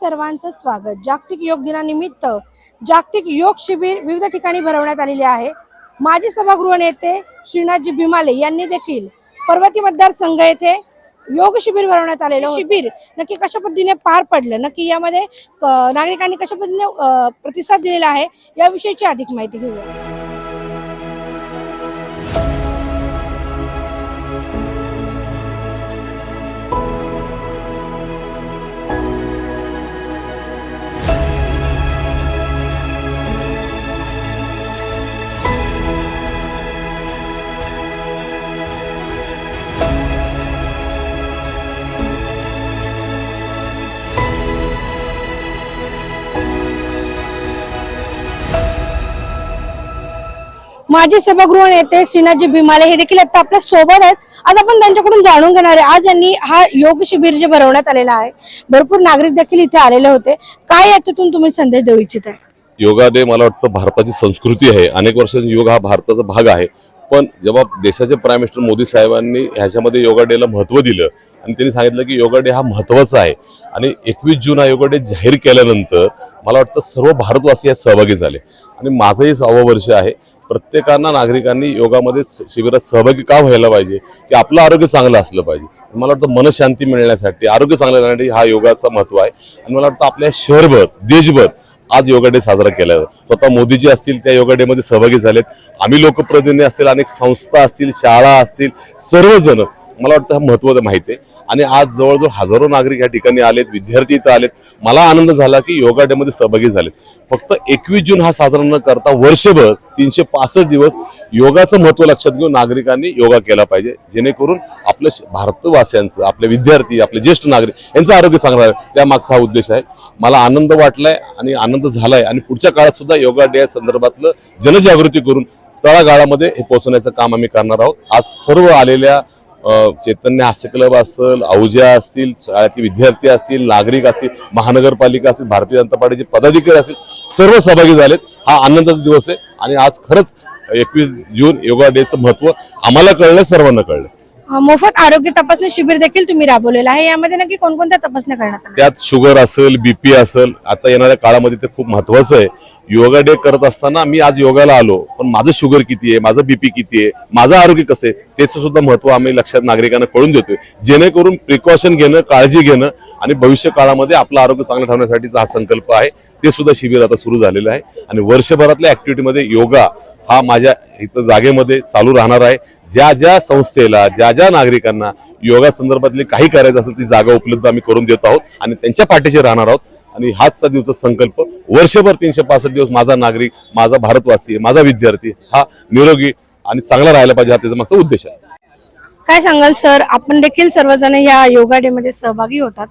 सर्वांचं स्वागत. जागतिक योग दिनानिमित्त जागतिक योग शिबिर विविध ठिकाणी भरवण्यात आलेले आहे. माजी सभागृह नेते श्रीनाथजी भीमाले यांनी देखील पर्वती मतदारसंघ येथे योग शिबिर भरवण्यात आलेलं. शिबिर नक्की कशा पद्धतीने पार पडलं? नक्की यामध्ये नागरिकांनी कशा पद्धतीने प्रतिसाद दिलेला आहे? याविषयीची अधिक माहिती घेऊया. माजी सभागृह नेते श्रीनाथजी भीमाले हे देखील आता आपल्यासोबत आहेत. आज आपण त्यांच्याकडून जाणून घेणार आहे. आज यांनी हा योग शिबिर जे भरवण्यात आलेला आहे भरपूर नागरिक देखील इथे आलेले होते. काय याच्यातून तुम्ही संदेश देऊ इच्छित आहे? योगा डे मला वाटतं भारताची संस्कृती आहे. अनेक वर्षांनी योग हा भारताचा भाग आहे. पण जेव्हा देशाचे प्राईम मिनिस्टर मोदी साहेबांनी ह्याच्यामध्ये योगा डेला महत्त्व दिलं आणि त्यांनी सांगितलं की योगा डे हा महत्त्वाचा आहे आणि एकवीस जून हा योगा डे जाहीर केल्यानंतर मला वाटतं सर्व भारतवासी यात सहभागी झाले. आणि माझंही सहावं वर्ष आहे. प्रत्येकांना नागरिकांनी योगामध्ये स- शिबिरात सहभागी का व्हायला पाहिजे? की आपलं आरोग्य चांगलं असलं पाहिजे. मला वाटतं मनशांती मिळण्यासाठी आरोग्य चांगलं राहण्यासाठी हा योगाचा महत्त्व आहे. आणि मला वाटतं आपल्या शहरभर देशभर आज योगा डे साजरा केला जातो. स्वतः मोदीजी असतील त्या योगा डेमध्ये सहभागी झालेत. आम्ही लोकप्रतिनिधी असतील अनेक संस्था असतील शाळा असतील सर्वजण. मला वाटतं हा महत्त्व माहिती आहे. आणि आज जवळजवळ हजारो नागरिक या ठिकाणी आलेत विद्यार्थी इथं आलेत. मला आनंद झाला की योगा डेमध्ये सहभागी झालेत. फक्त एकवीस जून हा साजरा न करता वर्षभर तीनशे पासष्ट दिवस योगाचं महत्त्व लक्षात घेऊन नागरिकांनी योगा केला पाहिजे. जेणेकरून आपल्या श- भारतवासियांचं आपले विद्यार्थी आपले ज्येष्ठ नागरिक यांचं आरोग्य चांगलं आहे त्यामागचा हा उद्देश आहे. मला आनंद वाटलाय आणि आनंद झालाय. आणि पुढच्या काळात सुद्धा योगा डे संदर्भातलं जनजागृती करून तळागाळामध्ये हे पोहोचवण्याचं काम आम्ही करणार आहोत. आज सर्व आलेल्या चैतन्य हास्य क्लब असेल औजा असतील शाळेतील विद्यार्थी असतील नागरिक असतील महानगरपालिका असतील भारतीय जनता पार्टीचे पदाधिकारी असतील सर्व सहभागी झालेत. हा आनंदाचा दिवस आहे आणि आज खरंच एकवीस जून योगा डेचं महत्त्व आम्हाला कळलं सर्वांना कळलं. मोफत आरोग्य तपासणी शिबिर देखील तुम्ही राबवलेलं आहे. यामध्ये नक्की कोणकोणत्या तपासण्या करण्यात आल्या? त्यात शुगर असेल बीपी असेल आता येणाऱ्या काळामध्ये ते खूप महत्वाचं आहे. योगा डे करत असताना मी आज योगाला आलो पण माझं शुगर किती आहे माझं बीपी किती आहे माझं आरोग्य कसं आहे त्याचं सुद्धा महत्त्व आम्ही लक्षात नागरिकांना कळून देतोय. जेणेकरून प्रिकॉशन घेणं काळजी घेणं आणि भविष्य काळामध्ये आपलं आरोग्य चांगलं ठेवण्यासाठीचा हा संकल्प आहे. ते सुद्धा शिबिर आता सुरू झालेलं आहे. आणि वर्षभरातल्या ऍक्टिव्हिटीमध्ये योगा हा माझ्या इथं जागेमध्ये चालू राहणार आहे. ज्या ज्या संस्थेला ज्या ज्या नागरिकांना योगा संदर्भातली काही करायचं असेल ती जागा उपलब्ध आम्ही करून देत आहोत आणि त्यांच्या पाठीशी राहणार आहोत. आणि हाच दिवसाचा संकल्प. वर्षभर तीनशे पासष्ट दिवस माझा नागरिक माझा भारतवासी माझा विद्यार्थी हा निरोगी आणि चांगला राहायला पाहिजे हा त्याचा मागचा उद्देश आहे. काय सांगाल सर? आपण देखील सर्वजण या योगा डे मध्ये सहभागी होतात.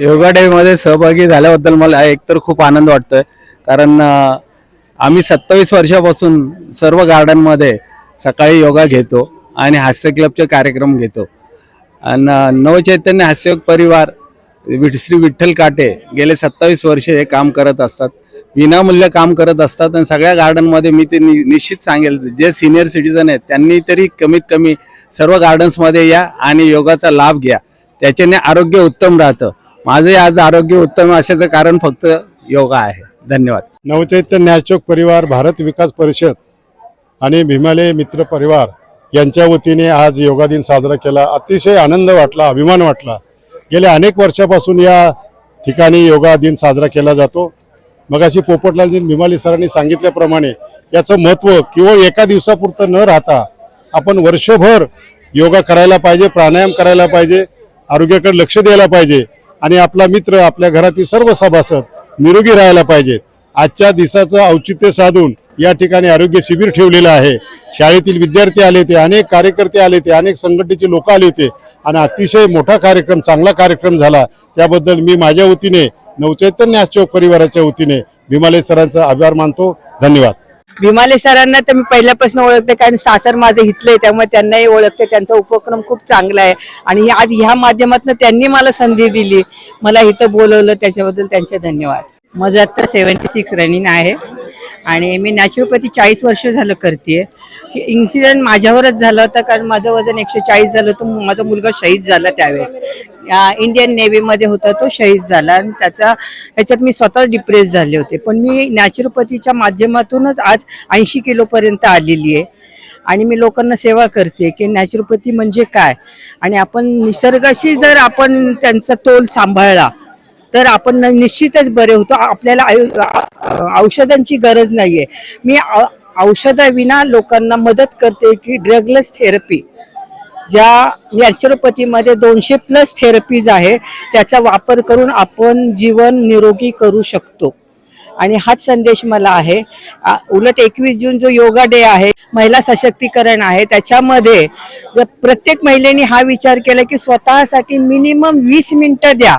योगा डे मध्ये सहभागी झाल्याबद्दल मला एकतर खूप आनंद वाटतोय. कारण अं, आम्ही सत्तावीस वर्षापासून सर्व गार्डनमध्ये सकाळी योगा घेतो आणि हास्य क्लबचे कार्यक्रम घेतो. आणि नवचैतन्य हास्ययोग परिवार वि- श्री विठ्ठल काटे गेले सत्तावीस वर्षे हे काम करत असतात. विनामूल्य काम करत असतात आणि सगळ्या गार्डनमध्ये मी ते नि- निश्चित सांगेल जे सिनियर सिटीजन आहेत त्यांनी तरी कमीत कमी सर्व गार्डन्समध्ये या आणि योगाचा लाभ घ्या. त्याच्याने आरोग्य उत्तम राहतं. माझे आज आरोग्य उत्तम असण्याचं कारण फक्त योगा आहे. धन्यवाद. नवचैतन्य अशोक परिवार भारत विकास परिषद आणि भीमालय मित्र परिवार यांच्या वतीने आज योगा दिन साजरा केला. अतिशय आनंद वाटला अभिमान वाटला. गेल्या अनेक वर्षापासून या ठिकाणी योगा दिन साजरा केला जातो. मगाशी पोपटलाल दिन भीमाली सरांनी सांगितल्याप्रमाणे याचं महत्त्व केवळ एका दिवसापुरतं न राहता आपण वर्षभर योगा करायला पाहिजे प्राणायाम करायला पाहिजे आरोग्याकडे लक्ष द्यायला पाहिजे आणि आपला मित्र आपल्या घरातील सर्व सभासद निरोगी राहायला पाहिजेत. आजच्या दिवसाचं औचित्य साधून या ठिकाणी आरोग्य शिबिर ठेवलेलं आहे. शाळेतील विद्यार्थी आले होते अनेक कार्यकर्ते आले होते अनेक संघटनेचे लोक आले होते आणि अतिशय मोठा कार्यक्रम चांगला कार्यक्रम झाला. त्याबद्दल मी माझ्या वतीने नवचैतन्य आश्चर्य परिवाराच्या वतीने भीमालय सरांचा आभार मानतो. धन्यवाद. भीमाले सरांना तर मी पहिल्यापासून ओळखते कारण सासर माझे हितले त्यामुळे त्यांनाही ओळखते त्यांचा उपक्रम खूप चांगला आहे. आणि आज ह्या माध्यमातून त्यांनी मला संधी दिली. मला इथं बोलवलं त्याच्याबद्दल त्यांचे धन्यवाद. माझं आत्ता सेवन्टी सिक्स रनिंग आहे. आणि मी नॅचरोपॅथी चाळीस वर्ष झालं करते इन्सिडेंट माझ्यावरच झालं होतं कारण माझं वजन एकशे चाळीस झालं होतं. माझा मुलगा शहीद झाला त्यावेळेस. या इंडियन नेव्हीमध्ये होता तो शहीद झाला आणि त्याचा ह्याच्यात मी स्वतः डिप्रेस झाले होते. पण मी नॅचरोपॅथीच्या माध्यमातूनच आज ऐंशी किलोपर्यंत आलेली आहे. आणि मी लोकांना सेवा करते की नॅचरोपॅथी म्हणजे काय? आणि आपण निसर्गाशी जर आपण त्यांचा तोल सांभाळला तर आपण निश्चितच बरे होतो. आपल्याला आयु- औषधांची गरज नाहीये. मी औषधाविना लोकांना मदत करते की ड्रगलेस थेरपी ज्या नॅचरोपॅथीमध्ये दोनशे प्लस थेरपीज आहे त्याचा वापर करून आपण जीवन निरोगी करू शकतो. आणि हाच संदेश मला आहे. उलट एकवीस जून जो योगा डे आहे महिला सशक्तीकरण आहे त्याच्यामध्ये जर प्रत्येक महिलेने हा विचार केला की स्वतःसाठी मिनिमम वीस मिनटं द्या.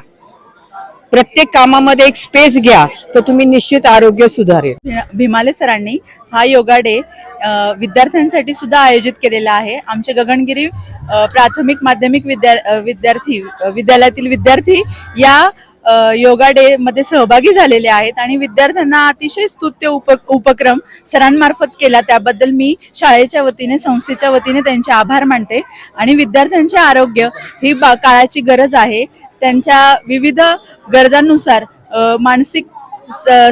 प्रत्येक कामामध्ये एक स्पेस घ्या तर तुम्ही निश्चित आरोग्य सुधारेल. भीमाले सरांनी हा योगा डे विद्यार्थ्यांसाठी सुद्धा आयोजित केलेला आहे. आमचे गगनगिरी प्राथमिक माध्यमिक विद्या विद्यार्थी विद्यालयातील विद्यार्थी या योगा डे मध्ये सहभागी झालेले आहेत आणि विद्यार्थ्यांना अतिशय स्तुत्य उप उपक्रम सरांमार्फत केला. त्याबद्दल मी शाळेच्या वतीने संस्थेच्या वतीने त्यांचे आभार मानते. आणि विद्यार्थ्यांचे आरोग्य ही बा काळाची गरज आहे. त्यांच्या विविध गरजांनुसार मानसिक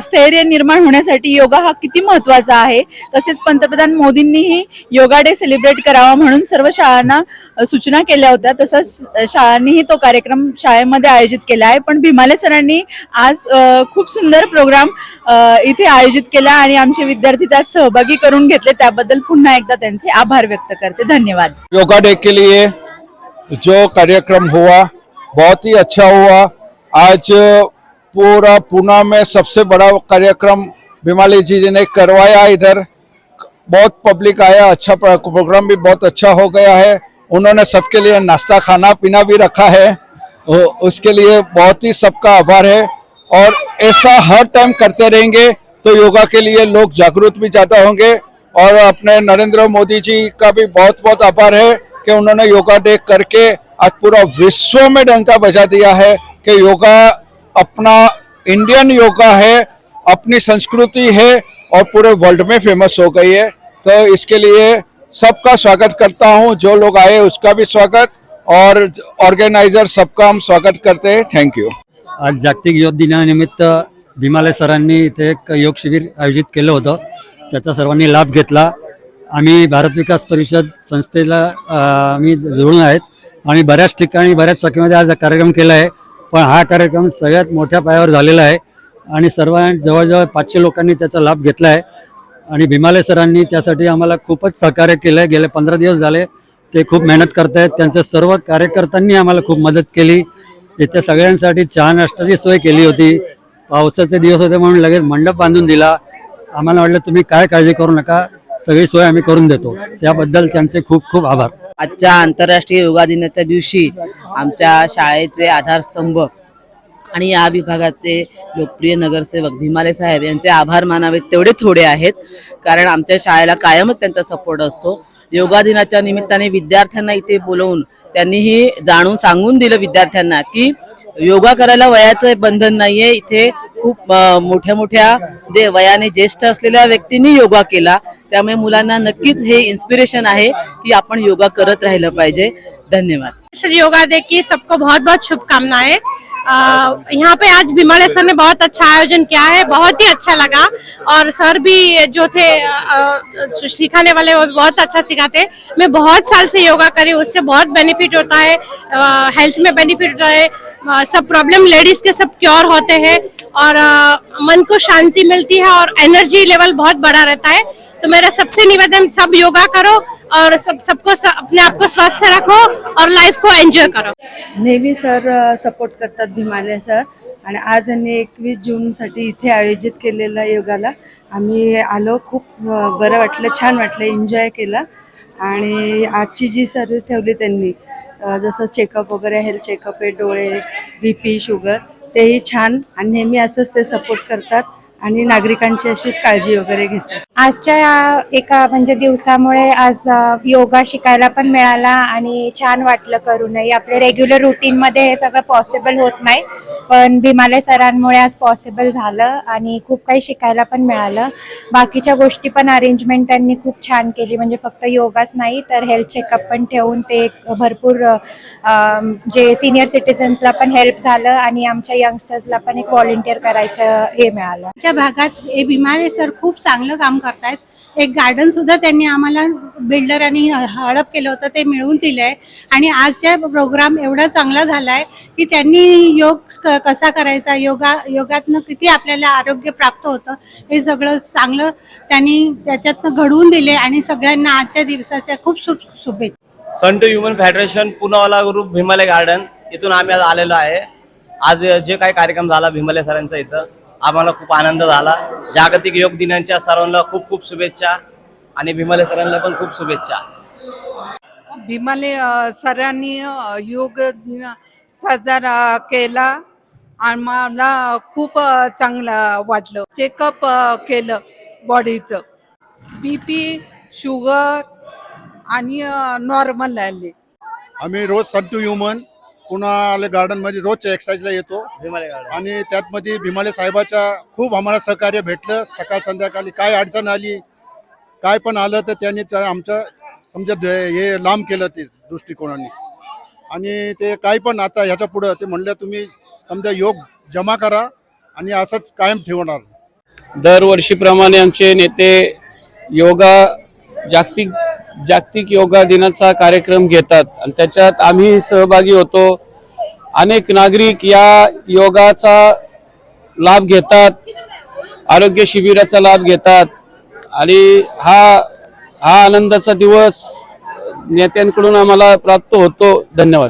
स्थैर्य निर्माण होण्यासाठी योगा हा किती महत्त्वाचा आहे? तसेच पंतप्रधान मोदींनीही योगा डे सेलिब्रेट करावा म्हणून सर्व शाळांना सूचना केल्या होत्या. तसंच शाळांनीही तो कार्यक्रम शाळेमध्ये आयोजित केला आहे. पण भीमाले सरांनी आज खूप सुंदर प्रोग्राम इथे आयोजित केला आणि आमचे विद्यार्थी त्यात सहभागी करून घेतले. त्याबद्दल पुन्हा एकदा त्यांचे आभार व्यक्त करते. धन्यवाद. योगा डे के लिए जो कार्यक्रम हुआ बहुत ही अच्छा हुआ। आज पूरा पूना में सबसे बड़ा कार्यक्रम बिमाली जी ने करवाया इधर। बहुत पब्लिक आया अच्छा प्रोग्राम भी बहुत अच्छा हो गया है। उन्होंने सबके लिए नाश्ता, खाना पीना भी रखा है। उसके लिए बहुत ही सबका आभार है। और ऐसा हर टाइम करते रहेंगे तो योगा के लिए लोग जागरूक भी ज़्यादा होंगे। और अपने नरेंद्र मोदी जी का भी बहुत बहुत आभार है कि उन्होंने योगा डे करके आज पूरा विश्व में डंका बजा दिया है कि योगा अपना इंडियन योगा है अपनी संस्कृति है और पूरे वर्ल्ड में फेमस हो गई है। तो इसके लिए सबका स्वागत करता हूँ। जो लोग आए उसका भी स्वागत और ऑर्गेनाइजर सबका हम स्वागत करते हैं। थैंक यू आज जागतिक योग दिनानिमित्त भीमालय सरांनी इथे एक योग शिबिर आयोजित केलं होतं. त्याचा सर्वांनी लाभ घेतला. आम्ही भारत विकास परिषद संस्थेला आम्ही जुळून आहेत. आणि बऱ्याच ठिकाणी बऱ्याच शाखेमध्ये आज कार्यक्रम केला आहे. पण हा कार्यक्रम सगळ्यात मोठ्या पायावर झालेला आहे. आणि सर्व जवळजवळ पाचशे लोकांनी त्याचा लाभ घेतला आहे. आणि भीमालय सरांनी त्यासाठी आम्हाला खूपच सहकार्य केलं आहे. गेले पंधरा दिवस झाले. ते खूप मेहनत करत आहेत त्यांच्या सर्व कार्यकर्त्यांनी आम्हाला खूप मदत केली. इथे सगळ्यांसाठी चहा नाश्त्याची सोय केली होती. पावसाचे दिवस होते म्हणून लगेच मंडप बांधून दिला. आम्हाला वाटलं तुम्ही काय काळजी करू नका. सगळी सोय आम्ही करून देतो. त्याबद्दल त्यांचे खूप खूप आभार. आजच्या आंतरराष्ट्रीय योगा दिनाच्या दिवशी आमच्या शाळेचे आधारस्तंभ आणि या विभागाचे लोकप्रिय नगरसेवक भीमाले साहेब यांचे आभार मानावेत तेवढे थोडे आहेत. कारण आमच्या शाळेला कायमच त्यांचा सपोर्ट असतो. योगा दिनाच्या निमित्ताने विद्यार्थ्यांना इथे बोलवून त्यांनीही जाणून सांगून दिलं विद्यार्थ्यांना की योगा करायला वयाचं बंधन नाहीये. इथे खूप मोठ्या मोठ्या जे वयाने ज्येष्ठ असलेल्या व्यक्तींनी योगा केला. त्यामुळे मुलांना नक्कीच हे इन्स्पिरेशन आहे की आपण योगा करत राहिलं पाहिजे. धन्यवाद. योगा डे की सबको बहुत बहुत शुभकामनाएं यहाँ पे आज बिमल सर ने बहुत अच्छा आयोजन किया है बहुत ही अच्छा लगा। और सर भी जो थे सिखाने वाले वो भी बहुत अच्छा सिखाते मैं बहुत साल से योगा करी उससे बहुत बेनिफिट होता है। हेल्थ में बेनिफिट होता है। सब प्रॉब्लम लेडीज के सब क्योर होते हैं। और मन को शांति मिलती है और एनर्जी लेवल बहुत बड़ा रहता है। तो मेरा सबसे निवेदन सब योगा करो और सब सबको स- अपने आप को स्वस्थ रखो और लाइफ को एन्जॉय करो। नेहमी सर सपोर्ट करतात भीमालय सर. आणि आज यांनी एकवीस जूनसाठी इथे आयोजित केलेला योगाला आम्ही आलो. खूप बरं वाटलं छान वाटलं एन्जॉय केला. आणि आजची जी सर्विस ठेवली त्यांनी जसं चेकअप वगैरे हेल्थ चेकअप आहे डोळे बी पी शुगर तेही छान आणि नेहमी असंच ते सपोर्ट करतात. आणि नागरिकांची अशीच काळजी वगैरे घेतो आजच्या या एका म्हणजे दिवसामुळे आज योगा शिकायला पण मिळाला आणि छान वाटलं करूनही. आपले रेग्युलर रुटीनमध्ये हे सगळं पॉसिबल होत नाही पण भीमाले सरांमुळे आज पॉसिबल झालं आणि खूप काही शिकायला पण मिळालं. बाकीच्या गोष्टी पण अरेंजमेंट त्यांनी खूप छान केली. म्हणजे फक्त योगाच नाही तर हेल्थ चेकअप पण ठेवून ते एक भरपूर अ, जे सिनियर सिटीजन्सला पण हेल्प झालं आणि आमच्या यंगस्टर्सला पण एक व्हॉलेंटिअर करायचं हे मिळालं. आमच्या भागात हे भीमारे सर खूप चांगलं काम करतायत. एक गार्डन सुद्धा त्यांनी आम्हाला बिल्डरांनी हडप केलं होतं ते मिळवून दिलंय. आणि आजचा प्रोग्राम एवढा चांगला झालाय की त्यांनी योग कसा करायचा योगा योगातनं किती आपल्याला आरोग्य प्राप्त होतं हे सगळं चांगलं त्यांनी त्याच्यातनं घडवून दिले आणि सगळ्यांना आजच्या दिवसाच्या खूप शुभ शुभेच्छा. Sun to Human Federation Poonawalla group Bhimalaya Garden इथून आम्ही आज आलेलो आहे. आज जे काही कार्यक्रम झाला भीमालय सरांचा इथं आम्हाला खूप आनंद झाला. जागतिक योग दिनाच्या सर्वांना खूप खूप शुभेच्छा आणि भीमालय सरांना पण खूप शुभेच्छा. भीमाले सरांनी योग दिन साजरा केला. आणि मला खूप चांगलं वाटलं. चेकअप केलं बॉडीचं बी पी शुगर आणि नॉर्मल आले. आम्ही रोज संतू ह्युमन पुन्हा आले गार्डनमध्ये रोजच्या एक्सरसाइजला येतो. भीमालय गार्डन आणि त्यातमध्ये भीमाले साहेबाच्या खूप आम्हाला सहकार्य भेटलं. सकाळ संध्याकाळी काय अडचण आली काय पण आलं तर त्यांनी च- आमचं समजा हे लांब केलं ते दृष्टिकोनाने. आणि ते काय पण आता ह्याच्या पुढं ते म्हणलं तुम्ही समजा योग जमा करा आणि असंच कायम ठेवणार. दरवर्षीप्रमाणे आमचे नेते योगा जागतिक जागतिक योगा दिनाचा कार्यक्रम घेतात. आणि त्याच्यात आम्ही सहभागी होतो. अनेक नागरिक या योगाचा लाभ घेतात. आरोग्य शिबिराचा लाभ घेतात. आणि हा हा आनंदाचा दिवस नेत्यांकडून आम्हाला प्राप्त होतो. धन्यवाद.